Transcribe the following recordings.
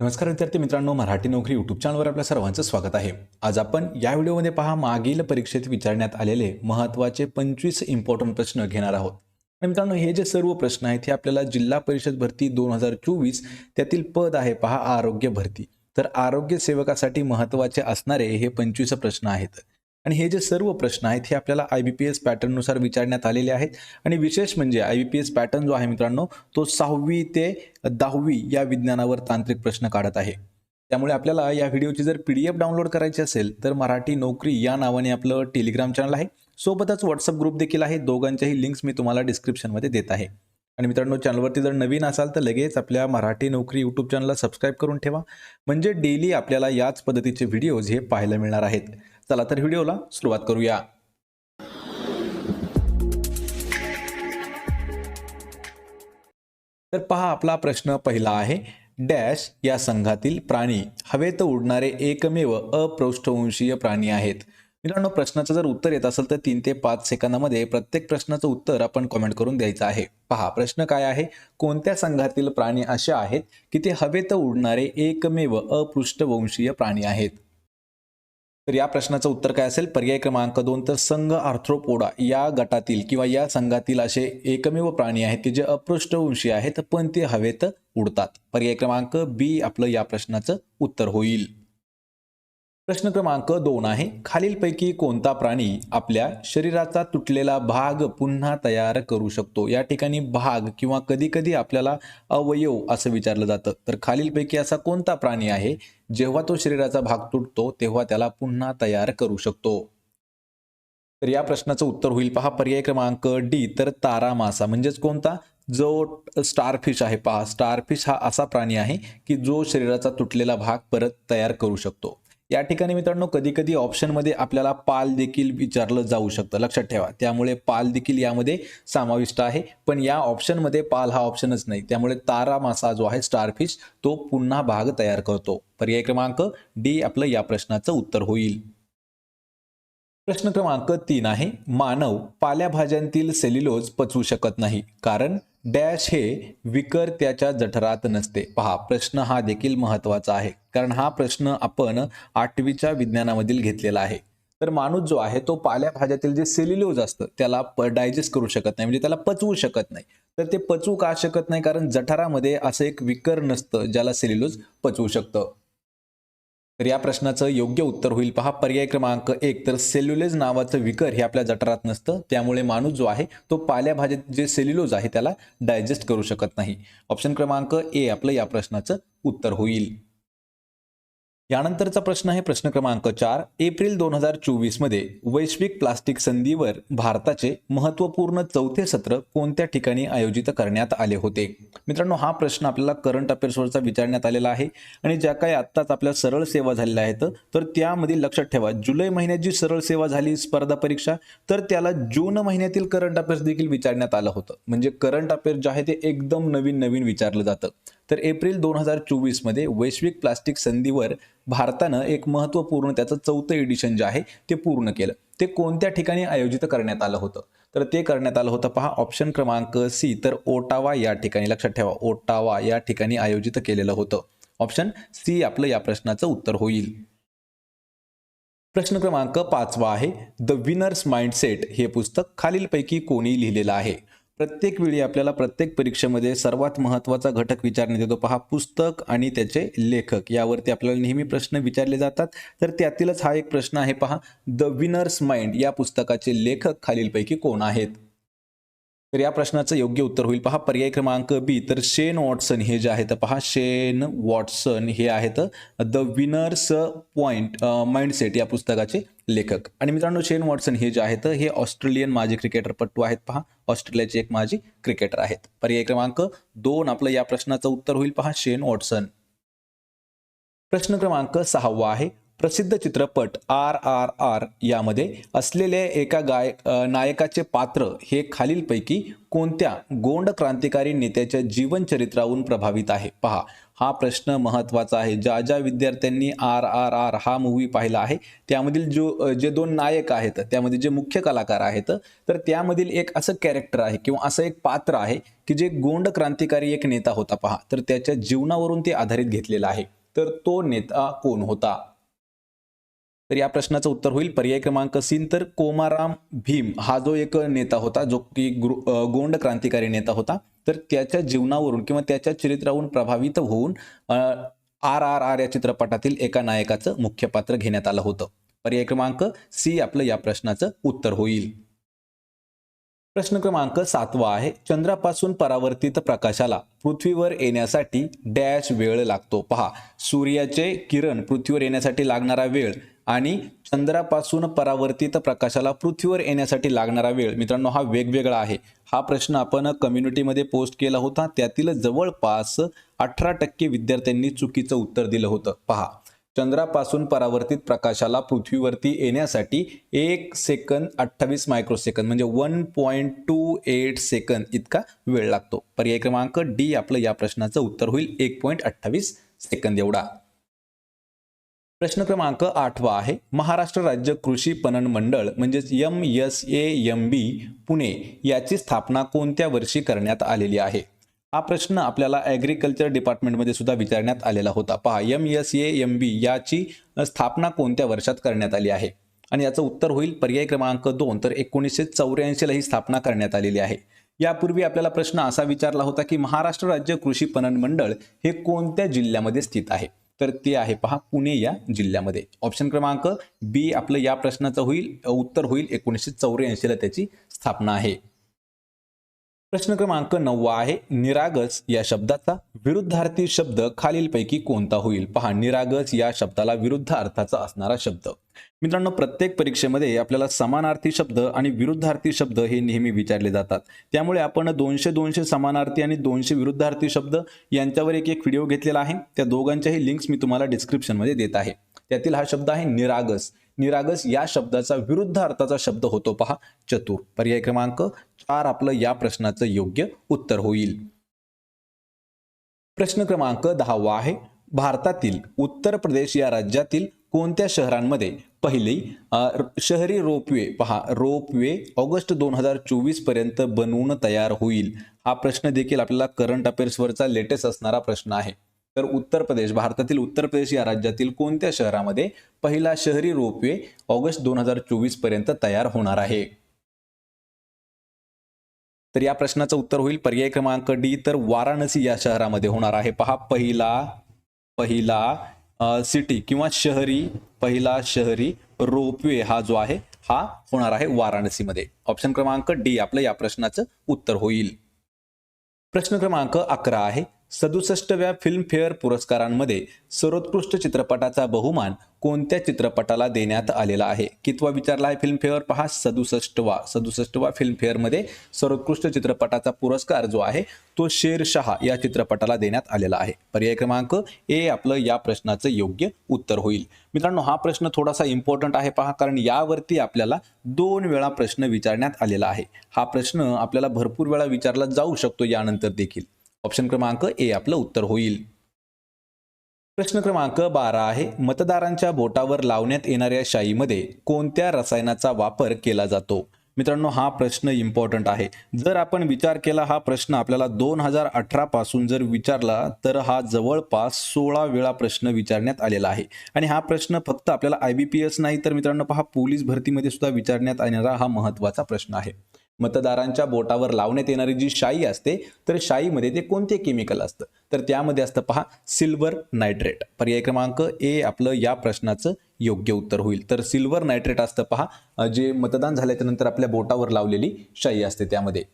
नमस्कार विद्यार्थी मित्रांनो मराठी नोकरी यूट्यूब चॅनलवर आपल्या सर्वांचं स्वागत आहे. आज आपण या व्हिडिओमध्ये पहा मागील परीक्षेत विचारण्यात आलेले महत्त्वाचे पंचवीस इम्पॉर्टंट प्रश्न घेणार आहोत. आणि मित्रांनो हे जे सर्व प्रश्न आहेत हे आपल्याला जिल्हा परिषद भरती दोन हजार चोवीस त्यातील पद आहे पहा आरोग्य भरती. तर आरोग्य सेवकासाठी महत्त्वाचे असणारे हे पंचवीस प्रश्न आहेत. आणि हे जे सर्व प्रश्न आहेत हे आपल्याला आय बी पी एस पॅटर्ननुसार विचारण्यात आलेले आहेत. आणि विशेष म्हणजे I B P S pattern जो आहे मित्रांनो तो सहावी ते दहावी या विज्ञानावर तांत्रिक प्रश्न काढत आहे. त्यामुळे आपल्याला या व्हिडिओची जर पी डी एफ डाउनलोड करायची असेल तर मराठी नोकरी या नावाने आपलं टेलिग्राम चॅनल आहे. सोबतच व्हॉट्सअप ग्रुप देखील आहे. दोघांच्याही लिंक्स मी तुम्हाला डिस्क्रिप्शनमध्ये देत आहे. आणि मित्रांनो चॅनलवरती जर नवीन असाल तर लगेच आपल्या मराठी नोकरी यूट्यूब चॅनलला सबस्क्राईब करून ठेवा. म्हणजे डेली आपल्याला याच पद्धतीचे व्हिडिओज हे पाहायला मिळणार आहेत. चला तर व्हिडिओला सुरुवात करूया. तर पहा आपला प्रश्न पहिला आहे डॅश या संघातील प्राणी हवेत उडणारे एकमेव अपृष्ठवंशीय प्राणी आहेत. मित्रांनो प्रश्नाचं जर उत्तर येत असेल तर तीन ते पाच सेकंदामध्ये प्रत्येक प्रश्नाचं उत्तर आपण कमेंट करून द्यायचं आहे. पहा प्रश्न काय आहे? कोणत्या संघातील प्राणी असे आहेत की ते हवेत उडणारे एकमेव अपृष्ठवंशीय प्राणी आहेत? तर या प्रश्नाचं उत्तर काय असेल? पर्याय क्रमांक दोन तर संघ आर्थ्रोपोडा. या गटातील किंवा या संघातील असे एकमेव प्राणी आहेत की जे अपृष्ठवंशी आहेत पण ते हवेत उडतात. पर्याय क्रमांक बी आपलं या प्रश्नाचं उत्तर होईल. प्रश्न क्रमांक दोन आहे. खालीलपैकी कोणता प्राणी आपल्या शरीराचा तुटलेला भाग पुन्हा तयार करू शकतो? या ठिकाणी भाग किंवा कधी कधी आपल्याला अवयव असं विचारलं जातं. तर खालीलपैकी असा कोणता प्राणी आहे? जेव्हा तो शरीराचा भाग तुटतो तेव्हा त्याला पुन्हा तयार करू शकतो. तर या प्रश्नाचं उत्तर होईल पहा. पर्याय क्रमांक डी. तर तारा मासा म्हणजेच कोणता? जो स्टारफिश आहे पहा. स्टारफिश हा असा प्राणी आहे की जो शरीराचा तुटलेला भाग परत तयार करू शकतो. या ठिकाणी मित्रांनो कधी कधी ऑप्शनमध्ये आपल्याला पाल देखील विचारलं जाऊ शकतं. लक्षात ठेवा. त्यामुळे पाल देखील यामध्ये समाविष्ट आहे. पण या ऑप्शनमध्ये पाल हा ऑप्शनच नाही. त्यामुळे तारा मासा जो आहे स्टारफिश तो पुन्हा भाग तयार करतो. पर्याय क्रमांक डी आपलं या प्रश्नाचं उत्तर होईल. प्रश्न क्रमांक तीन आहे मानव पाल्याभाज्यांतील सेल्युलोज पचवू शकत नाही. कारण डॅश हे विकर त्याच्या जठरात नसते. पहा प्रश्न हा देखील महत्त्वाचा आहे. कारण हा प्रश्न आपण आठवीच्या विज्ञानामधील घेतलेला आहे. तर माणूस जो आहे तो पाल्याभाज्यातील जे सेल्युलोज असतं त्याला डायजेस्ट करू शकत नाही. म्हणजे त्याला पचवू शकत नाही. तर ते पचवू का शकत नाही? कारण जठरामध्ये असं एक विकर नसतं ज्याला सेल्युलोज पचवू शकतं. तर या प्रश्नाचं योग्य उत्तर होईल. पहा पर्याय क्रमांक एक तर सेल्युलेज नावाचं विकर हे आपल्या जठरात नसतं. त्यामुळे माणूस जो आहे तो पाल्याभाज्यात जे सेल्युलोज आहे त्याला डायजेस्ट करू शकत नाही. ऑप्शन क्रमांक ए आपलं या प्रश्नाचं उत्तर होईल. यानंतरचा प्रश्न आहे प्रश्न क्रमांक चार. एप्रिल दोन हजार चोवीसमध्ये वैश्विक प्लास्टिक संधीवर भारताचे महत्त्वपूर्ण चौथे सत्र कोणत्या ठिकाणी आयोजित करण्यात आले होते? मित्रांनो हा प्रश्न आपल्याला करंट अफेअर्सवरचा विचारण्यात आलेला आहे आणि ज्या काही आत्ताच आपल्या सरळ सेवा झालेल्या आहेत तर त्यामध्ये लक्षात ठेवा जुलै महिन्यात जी सरळ सेवा झाली स्पर्धा परीक्षा तर त्याला जून महिन्यातील करंट अफेअर्स देखील विचारण्यात आलं होतं. म्हणजे करंट अफेअर्स जे आहे ते एकदम नवीन नवीन विचारलं जातं. तर एप्रिल दोन हजार चोवीसमध्ये वैश्विक प्लास्टिक संधीवर भारतानं एक महत्त्वपूर्ण त्याचं चौथं एडिशन जे आहे ते पूर्ण केलं. ते कोणत्या ठिकाणी आयोजित करण्यात आलं होतं? तर ते करण्यात आलं होतं पहा ऑप्शन क्रमांक सी तर ओटावा या ठिकाणी लक्षात ठेवा ओटावा या ठिकाणी आयोजित केलेलं होतं. ऑप्शन सी आपलं या प्रश्नाचं उत्तर होईल. प्रश्न क्रमांक पाचवा आहे द विनर्स माइंडसेट हे पुस्तक खालीलपैकी कोणी लिहिलेलं आहे? प्रत्येक वेळी आपल्याला प्रत्येक परीक्षेमध्ये सर्वात महत्त्वाचा घटक विचारण्यात येतो. पहा पुस्तक आणि त्याचे लेखक यावरती आपल्याला नेहमी प्रश्न विचारले जातात. तर त्यातीलच हा एक प्रश्न आहे पहा द विनर्स माइंड या पुस्तकाचे लेखक खालीलपैकी कोण आहेत? तर या प्रश्नाचं योग्य उत्तर होईल. पहा पर्याय क्रमांक बी तर शेन वॉटसन हे जे आहेत पहा शेन वॉटसन हे आहेत द विनर्स पॉइंट माइंडसेट या पुस्तकाचे लेखक. आणि मित्रांनो शेन वॉटसन हे जे आहेत हे ऑस्ट्रेलियन माजी क्रिकेटरपटू आहेत. पहा ऑस्ट्रेलियाचे एक माजी क्रिकेटर आहेत. पर्याय क्रमांक दोन आपलं या प्रश्नाचं उत्तर होईल. पहा शेन वॉटसन. प्रश्न क्रमांक सहावा आहे. प्रसिद्ध चित्रपट आर आर आर यामध्ये असलेले एका गाय नायकाचे पात्र हे खालीलपैकी कोणत्या गोंड क्रांतिकारी नेत्याच्या जीवनचरित्राहून प्रभावित आहे? पहा हा प्रश्न महत्त्वाचा आहे. ज्या ज्या विद्यार्थ्यांनी आर आर आर हा मूवी पाहिला आहे त्यामधील जो जे दोन नायक आहेत त्यामध्ये जे मुख्य कलाकार आहेत तर त्यामधील एक असं कॅरेक्टर आहे किंवा असं एक पात्र आहे की जे गोंड क्रांतिकारी एक नेता होता. पहा तर त्याच्या जीवनावरून ते आधारित घेतलेलं आहे. तर तो नेता कोण होता? तर या प्रश्नाचं उत्तर होईल. पर्याय क्रमांक सीन तर कोमाराम भीम हा जो एक नेता होता जो की गोंड क्रांतिकारी नेता होता तर त्याच्या जीवनावरून किंवा त्याच्या चरित्रावरून प्रभावित होऊन आर आर आर या चित्रपटातील एका नायकाचं मुख्य पात्र घेण्यात आलं होतं. पर्याय क्रमांक सी आपलं या प्रश्नाचं उत्तर होईल. प्रश्न क्रमांक सातवा आहे. चंद्रापासून परावर्तित प्रकाशाला पृथ्वीवर येण्यासाठी डॅश वेळ लागतो. पहा सूर्याचे किरण पृथ्वीवर येण्यासाठी लागणारा वेळ आणि चंद्रापासून परावर्तित प्रकाशाला पृथ्वीवर येण्यासाठी लागणारा वेळ. मित्रांनो हा वेगवेगळा आहे. हा प्रश्न आपण कम्युनिटीमध्ये पोस्ट केला होता. त्यातील जवळपास अठरा टक्के विद्यार्थ्यांनी चुकीचं उत्तर दिलं होतं. पहा चंद्रापासून परावर्तित प्रकाशाला पृथ्वीवरती येण्यासाठी एक सेकंद अठ्ठावीस मायक्रोसेकंद म्हणजे one point two eight second इतका वेळ लागतो. पर्याय क्रमांक डी आपलं या प्रश्नाचं उत्तर होईल. एक पॉईंट अठ्ठावीस सेकंद एवढा. प्रश्न क्रमांक आठवा आहे. महाराष्ट्र राज्य कृषी पणन मंडळ म्हणजेच M S A M B Pune याची स्थापना कोणत्या वर्षी करण्यात आलेली आहे? हा प्रश्न आपल्याला ॲग्रिकल्चर डिपार्टमेंटमध्ये सुद्धा विचारण्यात आलेला होता. पहा M S A M B याची स्थापना कोणत्या वर्षात करण्यात आली आहे? आणि याचं उत्तर होईल पर्याय क्रमांक दोन तर एकोणीसशे चौऱ्याऐंशीला ही स्थापना करण्यात आलेली आहे. यापूर्वी आपल्याला प्रश्न असा विचारला होता की महाराष्ट्र राज्य कृषी पणन मंडळ हे कोणत्या जिल्ह्यामध्ये स्थित आहे? तर ते आहे पहा पुणे या जिल्ह्यामध्ये. ऑप्शन क्रमांक बी आपलं या प्रश्नाचं होईल उत्तर होईल एकोणीसशे चौऱ्याऐंशीला त्याची स्थापना आहे. प्रश्न क्रमांक नववा आहे निरागस या शब्दाचा विरुद्धार्थी शब्द खालीलपैकी कोणता होईल? पहा निरागस या शब्दाला विरुद्ध अर्थाचा असणारा शब्द. मित्रांनो प्रत्येक परीक्षेमध्ये आपल्याला समानार्थी शब्द आणि विरुद्धार्थी शब्द हे नेहमी विचारले जातात. त्यामुळे आपण दोनशे दोनशे समानार्थी आणि दोनशे विरुद्धार्थी शब्द यांच्यावर एक एक व्हिडिओ घेतलेला आहे. त्या दोघांच्याही लिंक्स मी तुम्हाला डिस्क्रिप्शनमध्ये देत आहे. त्यातील हा शब्द आहे निरागस. निरागस या शब्दाचा विरुद्ध अर्थाचा शब्द होतो पहा. चतुर. पर्याय क्रमांक चार आपलं या प्रश्नाचं योग्य उत्तर होईल. प्रश्न क्रमांक दहावा आहे. भारतातील उत्तर प्रदेश या राज्यातील कोणत्या शहरांमध्ये पहिली शहरी रोपवे पहा. रोपवे ऑगस्ट दोन हजार चोवीसपर्यंत बनवून तयार होईल. हा प्रश्न देखील आपल्याला करंट अफेअर्सवरचा लेटेस्ट असणारा प्रश्न आहे. तर उत्तर प्रदेश भारतातील उत्तर प्रदेश या राज्यातील कोणत्या शहरामध्ये पहिला शहरी रोपवे ऑगस्ट दोन हजार चोवीसपर्यंत तयार होणार आहे? तर या प्रश्नाचं उत्तर होईल. पर्याय क्रमांक डी तर वाराणसी या शहरामध्ये होणार आहे. पहा पहिला पहिला सिटी किंवा शहरी पहिला शहरी रोपवे हा जो आहे हा होणार आहे वाराणसीमध्ये. ऑप्शन क्रमांक डी आपलं या प्रश्नाचं उत्तर होईल. प्रश्न क्रमांक अकरा आहे. सदुसष्टव्या फिल्मफेअर पुरस्कारांमध्ये सर्वोत्कृष्ट चित्रपटाचा बहुमान कोणत्या चित्रपटाला देण्यात आलेला आहे? कितवा विचारला आहे फिल्मफेअर? पहा सदुसष्टवा. सदुसष्टवा फिल्मफेअरमध्ये सर्वोत्कृष्ट चित्रपटाचा पुरस्कार जो आहे तो शेरशहा या चित्रपटाला देण्यात आलेला आहे. पर्याय क्रमांक ए आपलं या प्रश्नाचं योग्य उत्तर होईल. मित्रांनो हा प्रश्न थोडासा इम्पॉर्टंट आहे पहा कारण यावरती आपल्याला दोन वेळा प्रश्न विचारण्यात आलेला आहे. हा प्रश्न आपल्याला भरपूर वेळा विचारला जाऊ शकतो यानंतर देखील. ऑप्शन क्रमांक ए आपलं उत्तर होईल. प्रश्न क्रमांक बारा आहे. मतदारांच्या बोटावर लावण्यात येणाऱ्या शाईमध्ये कोणत्या रसायनाचा वापर केला जातो? मित्रांनो हा प्रश्न इम्पॉर्टंट आहे. जर आपण विचार केला हा प्रश्न आपल्याला दोन हजार अठरा पासून जर विचारला तर हा जवळपास सोळा वेळा प्रश्न विचारण्यात आलेला आहे. आणि हा प्रश्न फक्त आपल्याला आय बी पी एस नाही तर मित्रांनो पहा पोलीस भरतीमध्ये सुद्धा विचारण्यात येणारा हा महत्त्वाचा प्रश्न आहे. मतदारांच्या बोटावर लावण्यात येणारी जी शाई असते तर शाईमध्ये ते कोणते केमिकल असतं? तर त्यामध्ये असतं पहा सिल्वर नायट्रेट पर्याय क्रमांक ए आपलं या प्रश्नाचं योग्य उत्तर होईल. तर सिल्वर नायट्रेट असतं पहा जे मतदान झाल्याच्यानंतर आपल्या बोटावर लावलेली शाई असते त्यामध्ये.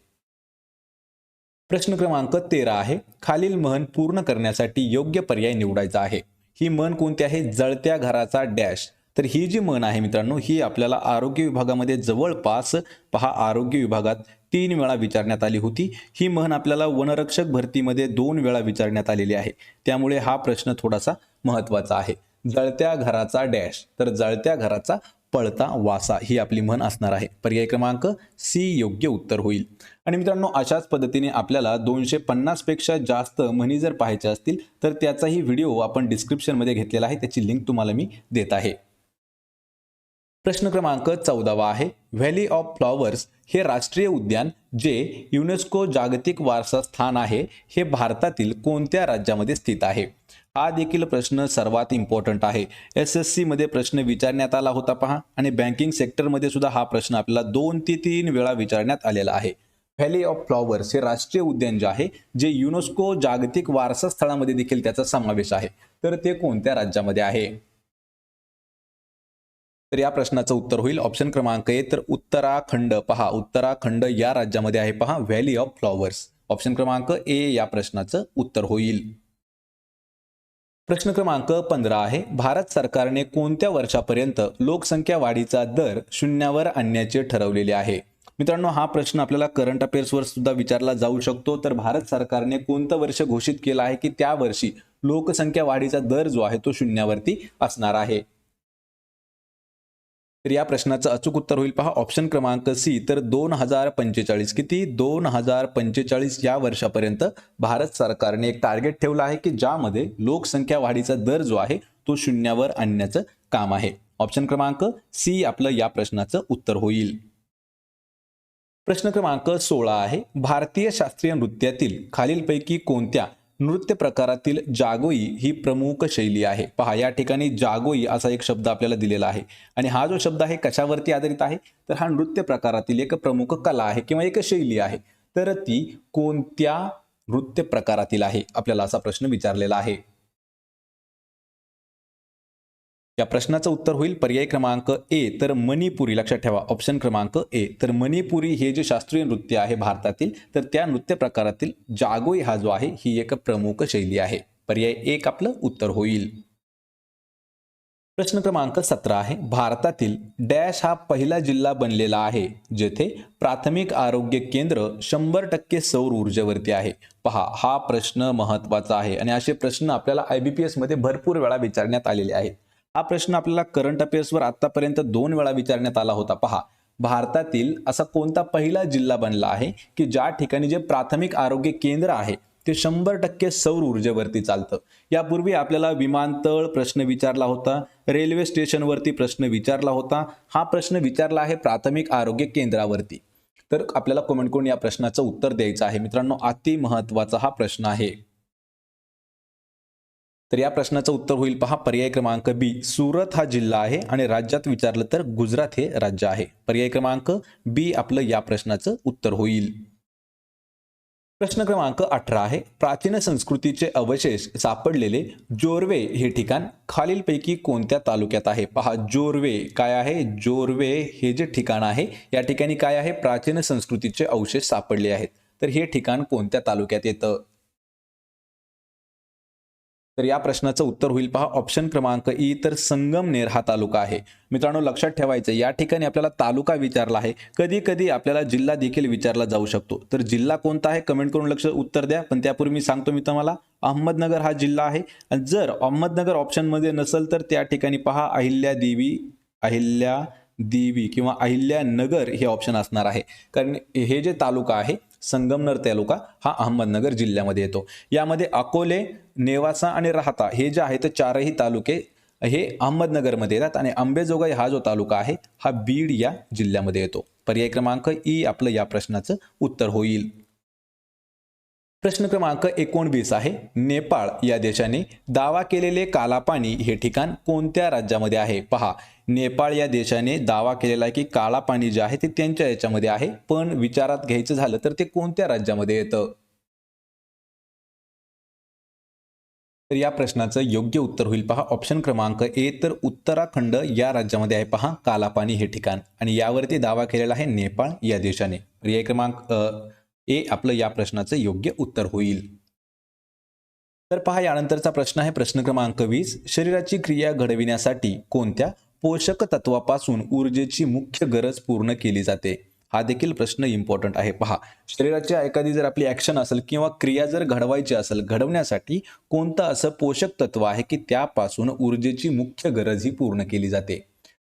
प्रश्न क्रमांक तेरा आहे खालील म्हण पूर्ण करण्यासाठी योग्य पर्याय निवडायचा आहे. ही म्हण कोणती आहे? जळत्या घराचा डॅश. तर ही जी म्हण आहे मित्रांनो ही आपल्याला आरोग्य विभागामध्ये जवळपास पहा आरोग्य विभागात तीन वेळा विचारण्यात आली होती. ही म्हण आपल्याला वनरक्षक भरतीमध्ये दोन वेळा विचारण्यात आलेली आहे. त्यामुळे हा प्रश्न थोडासा महत्त्वाचा आहे. जळत्या घराचा डॅश तर जळत्या घराचा पळता वासा ही आपली म्हण असणार आहे. पर्याय क्रमांक सी योग्य उत्तर होईल. आणि मित्रांनो अशाच पद्धतीने आपल्याला दोनशे पन्नासपेक्षा जास्त म्हणी जर पाहायच्या असतील तर त्याचाही व्हिडिओ आपण डिस्क्रिप्शनमध्ये घेतलेला आहे. त्याची लिंक तुम्हाला मी देत आहे. प्रश्न क्रमांक चौदावा आहे. व्हॅली ऑफ फ्लॉवर्स हे राष्ट्रीय उद्यान जे युनेस्को जागतिक वारसा स्थान आहे हे भारतातील कोणत्या राज्यामध्ये स्थित आहे? हा देखील प्रश्न सर्वात इम्पॉर्टंट आहे. एस एस सीमध्ये प्रश्न विचारण्यात आला होता पहा. आणि बँकिंग सेक्टरमध्ये सुद्धा हा प्रश्न आपल्याला दोन ते तीन वेळा विचारण्यात आलेला आहे. व्हॅली ऑफ फ्लॉवर्स हे राष्ट्रीय उद्यान जे आहे जे युनेस्को जागतिक वारसा स्थळामध्ये देखील त्याचा समावेश आहे. तर ते कोणत्या राज्यामध्ये आहे? तर या प्रश्नाचं उत्तर होईल. ऑप्शन क्रमांक ए तर उत्तराखंड. पहा उत्तराखंड या राज्यामध्ये आहे. पहा व्हॅली ऑफ फ्लॉवर्स ऑप्शन क्रमांक ए या प्रश्नाचं उत्तर होईल. प्रश्न क्रमांक पंधरा आहे. भारत सरकारने कोणत्या वर्षापर्यंत लोकसंख्या वाढीचा दर शून्यावर आणण्याचे ठरवलेले आहे? मित्रांनो हा प्रश्न आपल्याला करंट अफेअर्सवर सुद्धा विचारला जाऊ शकतो. तर भारत सरकारने कोणतं वर्ष घोषित केलं आहे की त्या वर्षी लोकसंख्या वाढीचा दर जो आहे तो शून्यावरती असणार आहे? तर या प्रश्नाचं अचूक उत्तर होईल पहा. ऑप्शन क्रमांक सी तर दोन हजार पंचेचाळीस किती? दोन हजार पंचेचाळीस या वर्षापर्यंत भारत सरकारने एक टार्गेट ठेवलं आहे की ज्यामध्ये लोकसंख्या वाढीचा दर जो आहे तो शून्यावर आणण्याचं काम आहे. ऑप्शन क्रमांक सी आपलं या प्रश्नाचं उत्तर होईल. प्रश्न क्रमांक सोळा आहे. भारतीय शास्त्रीय नृत्यातील खालीलपैकी कोणत्या नृत्य प्रकारातील जागोई ही प्रमुख शैली आहे. पहा या ठिकाणी जागोई असा एक शब्द आपल्याला दिलेला आहे. आणि हा जो शब्द आहे कशावरती आधारित आहे? तर हा नृत्य प्रकारातील एक प्रमुख कला आहे किंवा एक शैली आहे. तर ती कोणत्या नृत्य प्रकारातील आहे? आपल्याला असा प्रश्न विचारलेला आहे. या प्रश्नाचं उत्तर होईल पर्याय क्रमांक ए तर मणिपुरी. लक्षात ठेवा ऑप्शन क्रमांक ए. तर मणिपुरी हे जे शास्त्रीय नृत्य आहे भारतातील तर त्या नृत्य प्रकारातील जागोई हा जो आहे ही एक प्रमुख शैली आहे. पर्याय एक आपलं उत्तर होईल. प्रश्न क्रमांक सतरा आहे. भारतातील डॅश हा पहिला जिल्हा बनलेला आहे जेथे प्राथमिक आरोग्य केंद्र शंभर टक्के सौर ऊर्जेवरती आहे. पहा हा प्रश्न महत्त्वाचा आहे आणि असे प्रश्न आपल्याला आय बी पी भरपूर वेळा विचारण्यात आलेले आहेत. हा प्रश्न आपल्याला करंट अफेअर्सवर आतापर्यंत दोन वेळा विचारण्यात आला होता. पहा भारतातील असा कोणता पहिला जिल्हा बनला आहे की ज्या ठिकाणी जे प्राथमिक आरोग्य केंद्र आहे ते शंभर टक्के सौर ऊर्जेवरती चालतं? यापूर्वी आपल्याला विमानतळ प्रश्न विचारला होता रेल्वे स्टेशनवरती प्रश्न विचारला होता हा प्रश्न विचारला आहे प्राथमिक आरोग्य केंद्रावरती. तर आपल्याला कमेंट करून या प्रश्नाचं उत्तर द्यायचं आहे? मित्रांनो अति महत्त्वाचा हा प्रश्न आहे. तर या प्रश्नाचं उत्तर होईल पहा. पर्याय क्रमांक बी. सुरत हा जिल्हा आहे आणि राज्यात विचारलं तर गुजरात हे राज्य आहे. पर्याय क्रमांक बी आपलं या प्रश्नाचं उत्तर होईल. प्रश्न क्रमांक अठरा आहे. प्राचीन संस्कृतीचे अवशेष सापडलेले जोरवे हे ठिकाण खालीलपैकी कोणत्या तालुक्यात आहे? पहा जोरवे काय आहे? जोरवे हे जे ठिकाण आहे या ठिकाणी काय आहे? प्राचीन संस्कृतीचे अवशेष सापडले आहेत. तर हे ठिकाण कोणत्या तालुक्यात येतं? तर या प्रश्नाचं उत्तर होईल. पहा ऑप्शन क्रमांक ई तर संगमनेर हा तालुका आहे. मित्रांनो लक्षात ठेवायचं या ठिकाणी आपल्याला तालुका विचारला आहे. कधी कधी आपल्याला जिल्हा देखील विचारला जाऊ शकतो. तर जिल्हा कोणता आहे? कमेंट करून लक्ष उत्तर द्या. पण त्यापूर्वी मी सांगतो मी तुम्हाला अहमदनगर हा जिल्हा आहे. आणि जर अहमदनगर ऑप्शनमध्ये नसेल तर त्या ठिकाणी पहा अहिल्या देवी अहिल्या देवी किंवा अहिल्यानगर हे ऑप्शन असणार आहे. कारण हे जे तालुका आहे संगमनर तालुका हा अहमदनगर जिल्ह्यामध्ये येतो. यामध्ये अकोले नेवासा आणि राहता हे जे आहेत चारही तालुके हे अहमदनगरमध्ये येतात आणि अंबेजोगाई हा जो तालुका आहे हा बीड या जिल्ह्यामध्ये येतो. पर्याय क्रमांक ई आपलं या प्रश्नाचं उत्तर होईल. प्रश्न क्रमांक एकोणवीस आहे नेपाळ या देशाने दावा केलेले कालापाणी हे ठिकाण कोणत्या राज्यामध्ये आहे? पहा नेपाळ या देशाने दावा केलेला आहे की काळा पाणी जे आहे ते त्यांच्या याच्यामध्ये आहे पण विचारात घ्यायचं झालं तर ते कोणत्या राज्यामध्ये येतं? तर या प्रश्नाचं योग्य उत्तर होईल पहा. ऑप्शन क्रमांक ए तर उत्तराखंड या राज्यामध्ये आहे पहा कालापाणी हे ठिकाण. आणि यावरती दावा केलेला आहे नेपाळ या देशाने. पर्याय क्रमांक ए आपलं या प्रश्नाचं योग्य उत्तर होईल. तर पहा यानंतरचा प्रश्न आहे प्रश्न क्रमांक वीस. शरीराची क्रिया घडविण्यासाठी कोणत्या पोषक तत्वापासून ऊर्जेची मुख्य गरज पूर्ण केली जाते. हा देखील प्रश्न इम्पॉर्टंट आहे. पहा शरीराची एखादी जर आपली ऍक्शन असेल किंवा क्रिया जर घडवायची असेल घडवण्यासाठी कोणतं असं पोषक तत्व आहे की त्यापासून ऊर्जेची मुख्य गरज ही पूर्ण केली जाते?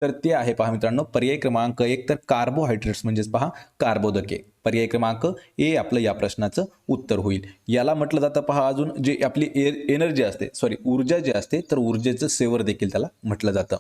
तर ते आहे पहा मित्रांनो पर्याय क्रमांक एक तर कार्बोहायड्रेट्स म्हणजेच पहा कार्बोदके. पर्याय क्रमांक ए आपलं या प्रश्नाचं उत्तर होईल. याला म्हटलं जातं पहा अजून जे आपली एनर्जी असते सॉरी ऊर्जा जी असते तर ऊर्जेचं सेवर देखील त्याला म्हटलं जातं.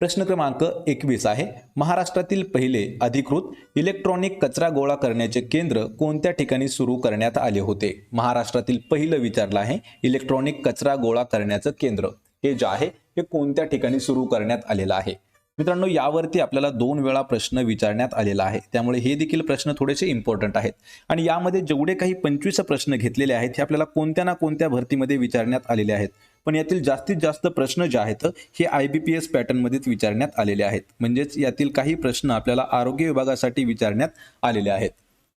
प्रश्न क्रमांक एकवीस आहे. महाराष्ट्रातील पहिले अधिकृत इलेक्ट्रॉनिक कचरा गोळा करण्याचे केंद्र कोणत्या ठिकाणी सुरू करण्यात आले होते? महाराष्ट्रातील पहिलं विचारलं आहे इलेक्ट्रॉनिक कचरा गोळा करण्याचं केंद्र. हे जे आहे हे कोणत्या ठिकाणी सुरू करण्यात आलेलं आहे? मित्रांनो यावरती आपल्याला दोन वेळा प्रश्न विचारण्यात आलेला आहे. त्यामुळे हे देखील प्रश्न थोडेसे इम्पॉर्टंट आहेत. आणि यामध्ये जेवढे काही पंचवीस प्रश्न घेतलेले आहेत हे आपल्याला कोणत्या ना कोणत्या भरतीमध्ये विचारण्यात आलेले आहेत? पण यातील जास्तीत जास्त प्रश्न जे आहेत हे आय बी पी एस पॅटर्नमध्येच विचारण्यात आलेले आहेत. म्हणजेच यातील काही प्रश्न आपल्याला आरोग्य विभागासाठी विचारण्यात आलेले आहेत.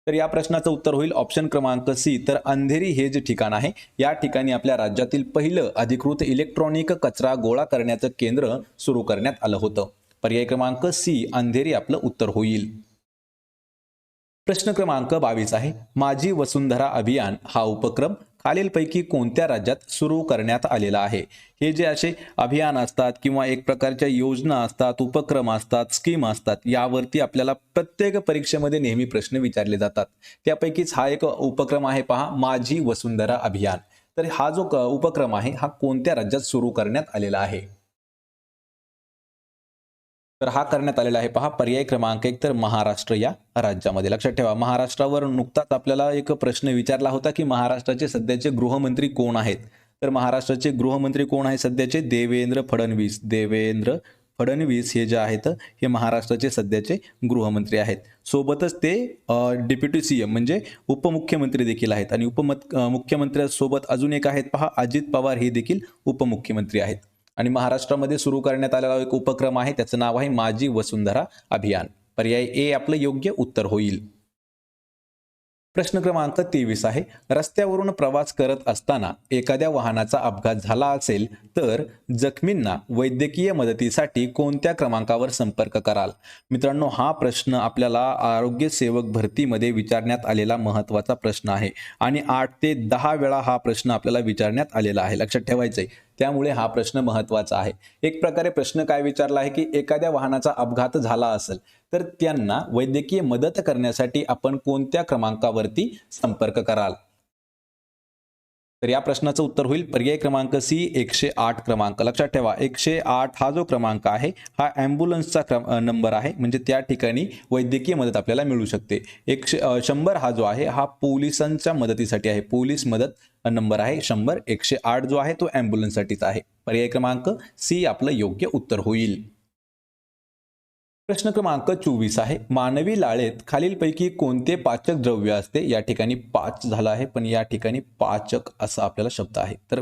तर या प्रश्नाचं उत्तर होईल ऑप्शन क्रमांक सी तर अंधेरी हे जे ठिकाण आहे या ठिकाणी आपल्या राज्यातील पहिलं अधिकृत इलेक्ट्रॉनिक कचरा गोळा करण्याचं केंद्र सुरू करण्यात आलं होतं. पर्याय क्रमांक सी अंधेरी आपलं उत्तर होईल. प्रश्न क्रमांक बावीस आहे माझी वसुंधरा अभियान हा उपक्रम खालीलपैकी कोणत्या राज्यात सुरू करण्यात आलेला आहे? हे जे असे अभियान असतात किंवा एक प्रकारच्या योजना असतात उपक्रम असतात स्कीम असतात यावरती आपल्याला प्रत्येक परीक्षेमध्ये नेहमी प्रश्न विचारले जातात. त्यापैकीच हा एक उपक्रम आहे पहा माझी वसुंधरा अभियान. तर हा जो क- उपक्रम आहे हा कोणत्या राज्यात सुरू करण्यात आलेला आहे? तर हा करण्यात आलेला आहे. पहा पर्याय क्रमांक एक तर महाराष्ट्र या राज्यामध्ये. लक्षात ठेवा महाराष्ट्रावर नुकताच आपल्याला एक प्रश्न विचारला होता की महाराष्ट्राचे सध्याचे गृहमंत्री कोण आहेत? तर महाराष्ट्राचे गृहमंत्री कोण आहे सध्याचे? देवेंद्र फडणवीस. देवेंद्र फडणवीस हे जे आहेत हे महाराष्ट्राचे सध्याचे गृहमंत्री आहेत. सोबतच ते डेप्युटी सी एम म्हणजे उपमुख्यमंत्री देखील आहेत. आणि उपमत मुख्यमंत्र्यांसोबत अजून एक आहेत. पहा अजित पवार हे देखील उपमुख्यमंत्री आहेत. आणि महाराष्ट्रामध्ये सुरू करण्यात आलेला एक उपक्रम आहे त्याचं नाव आहे माझी वसुंधरा अभियान. पर्याय ए आपलं योग्य उत्तर होईल. प्रश्न क्रमांक तेवीस आहे. रस्त्यावरून प्रवास करत असताना एखाद्या वाहनाचा अपघात झाला असेल तर जखमींना वैद्यकीय मदतीसाठी कोणत्या क्रमांकावर संपर्क कराल? मित्रांनो हा प्रश्न आपल्याला आरोग्य सेवक भरतीमध्ये विचारण्यात आलेला महत्त्वाचा प्रश्न आहे आणि आठ ते दहा वेळा हा प्रश्न आपल्याला विचारण्यात आलेला आहे. लक्षात ठेवायचं आहे त्यामुळे हा प्रश्न महत्त्वाचा आहे. एक प्रकारे प्रश्न काय विचारला आहे की एखाद्या वाहनाचा अपघात झाला असेल तर त्यांना वैद्यकीय मदत करण्यासाठी आपण कोणत्या क्रमांकावरती संपर्क कराल? तर या प्रश्नाचं उत्तर होईल. पर्याय क्रमांक सी एकशे आठ क्रमांक. लक्षात ठेवा एकशे आठ हा जो क्रमांक आहे हा ॲम्ब्युलन्सचा क्रम नंबर आहे. म्हणजे त्या ठिकाणी वैद्यकीय मदत आपल्याला मिळू शकते. एकशे शंभर हा जो आहे हा पोलिसांच्या मदतीसाठी आहे. पोलीस मदत नंबर आहे शंभर. एकशे आठ जो आहे तो ॲम्ब्युलन्ससाठीच आहे. पर्याय क्रमांक सी आपलं योग्य उत्तर होईल. प्रश्न क्रमांक चोवीस आहे. मानवी लाळेत खालीलपैकी कोणते पाचक द्रव्य असते? या ठिकाणी पाच झालं आहे पण या ठिकाणी पाचक असा आपल्याला शब्द आहे. तर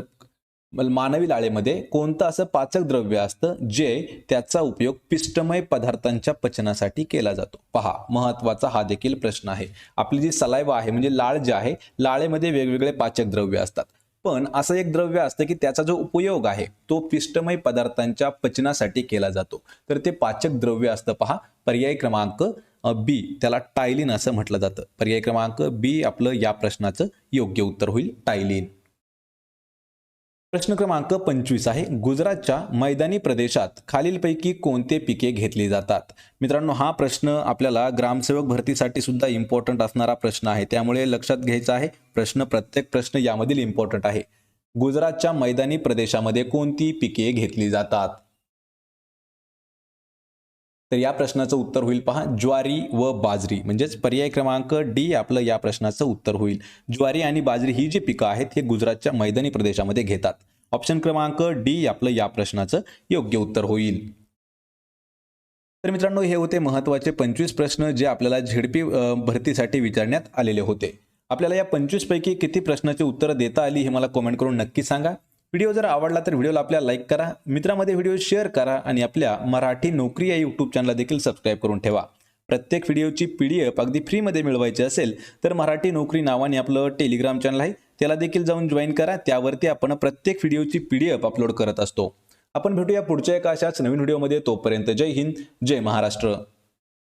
मानवी लाळेमध्ये कोणतं असं पाचक द्रव्य असतं जे त्याचा उपयोग पिष्टमय पदार्थांच्या पचनासाठी केला जातो? पहा महत्त्वाचा हा देखील प्रश्न आहे. आपली जी सलायवा आहे म्हणजे लाळ जे आहे लाळेमध्ये वेगवेगळे पाचक द्रव्य असतात. पण असं एक द्रव्य असतं की त्याचा जो उपयोग आहे तो पिष्टमय पदार्थांच्या पचनासाठी केला जातो. तर ते पाचक द्रव्य असतं पहा. पर्याय क्रमांक बी त्याला टायलिन असं म्हटलं जातं. पर्याय क्रमांक बी आपलं या प्रश्नाचं योग्य उत्तर होईल. टायलिन. प्रश्न क्रमांक पंचवीस आहे. गुजरातच्या मैदानी प्रदेशात खालीलपैकी कोणते पिके घेतली जातात? मित्रांनो हा प्रश्न आपल्याला ग्रामसेवक भरतीसाठी सुद्धा इम्पॉर्टंट असणारा प्रश्न आहे. त्यामुळे लक्षात घ्यायचा आहे. प्रश्न प्रत्येक प्रश्न यामधील इम्पॉर्टंट आहे. गुजरातच्या मैदानी प्रदेशामध्ये कोणती पिके घेतली जातात? तर या प्रश्नाचं उत्तर होईल पहा. ज्वारी व बाजरी म्हणजेच पर्याय क्रमांक डी आपलं या प्रश्नाचं उत्तर होईल. ज्वारी आणि बाजरी ही जी पिकं आहेत हे गुजरातच्या मैदानी प्रदेशामध्ये घेतात. ऑप्शन क्रमांक डी आपलं या प्रश्नाचं योग्य उत्तर होईल. तर मित्रांनो हे होते महत्त्वाचे पंचवीस प्रश्न जे आपल्याला झेडपी भरतीसाठी विचारण्यात आलेले होते. आपल्याला या पंचवीस पैकी किती प्रश्नाची उत्तरं देता आली हे मला कॉमेंट करून नक्की सांगा. व्हिडिओ जर आवडला तर व्हिडिओला आपल्या लाईक करा मित्रामध्ये व्हिडिओ शेअर करा आणि आपल्या मराठी नोकरी या यूट्यूब चॅनलला देखील सबस्क्राईब करून ठेवा. प्रत्येक व्हिडिओची पी डी एफ अगदी फ्रीमध्ये मिळवायची असेल तर मराठी नोकरी नावाने आपलं टेलिग्राम चॅनल आहे त्याला देखील जाऊन जॉईन करा त्यावरती आपण प्रत्येक व्हिडिओची पी डी एफ अपलोड करत असतो. आपण भेटूया पुढच्या एका अशाच नवीन व्हिडिओमध्ये तोपर्यंत जय हिंद जय महाराष्ट्र.